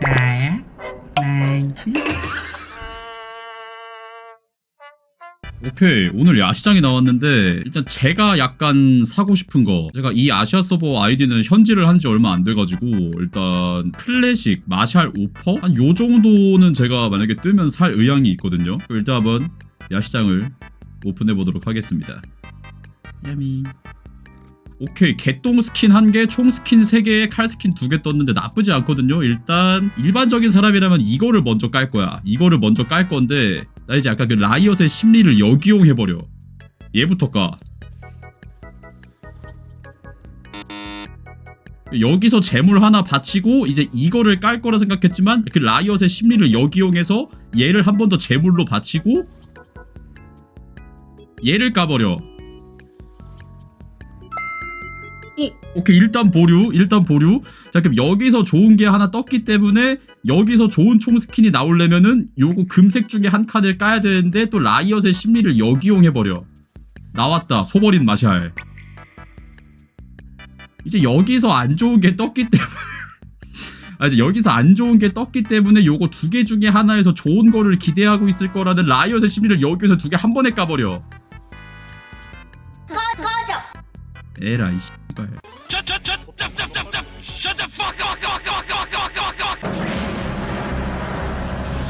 나야? 나이스? 오케이. 오늘 야시장이 나왔는데 일단 제가 약간 사고 싶은 거. 제가 이 아시아 서버 아이디는 현질을 한 지 얼마 안 돼가지고 일단 클래식 마샬 오퍼? 한 요 정도는 제가 만약에 뜨면 살 의향이 있거든요. 일단 한번 야시장을 오픈해 보도록 하겠습니다. 야미 오케이 개똥 스킨 1개 총 스킨 3개에 칼 스킨 2개 떴는데 나쁘지 않거든요. 일단 일반적인 사람이라면 이거를 먼저 깔 거야. 이거를 먼저 깔 건데 나 이제 약간 그 라이엇의 심리를 역이용해버려. 얘부터 까. 여기서 재물 하나 바치고 이제 이거를 깔 거라 생각했지만 그 라이엇의 심리를 역이용해서 얘를 한 번 더 재물로 바치고 얘를 까버려 오, 오케이 일단 보류 일단 보류. 자 그럼 여기서 좋은 게 하나 떴기 때문에 여기서 좋은 총 스킨이 나오려면은 요거 금색 중에 한 칸을 까야 되는데 또 라이엇의 심리를 역이용해버려. 나왔다. 소버린 마샬. 이제 여기서 안 좋은 게 떴기 때문에 아 이제 여기서 안 좋은 게 떴기 때문에 요거 두 개 중에 하나에서 좋은 거를 기대하고 있을 거라는 라이엇의 심리를 여기서 두 개 한 번에 까버려. 꺼, 꺼져! 에라이 Shut, shut, shut, shut the fuck up!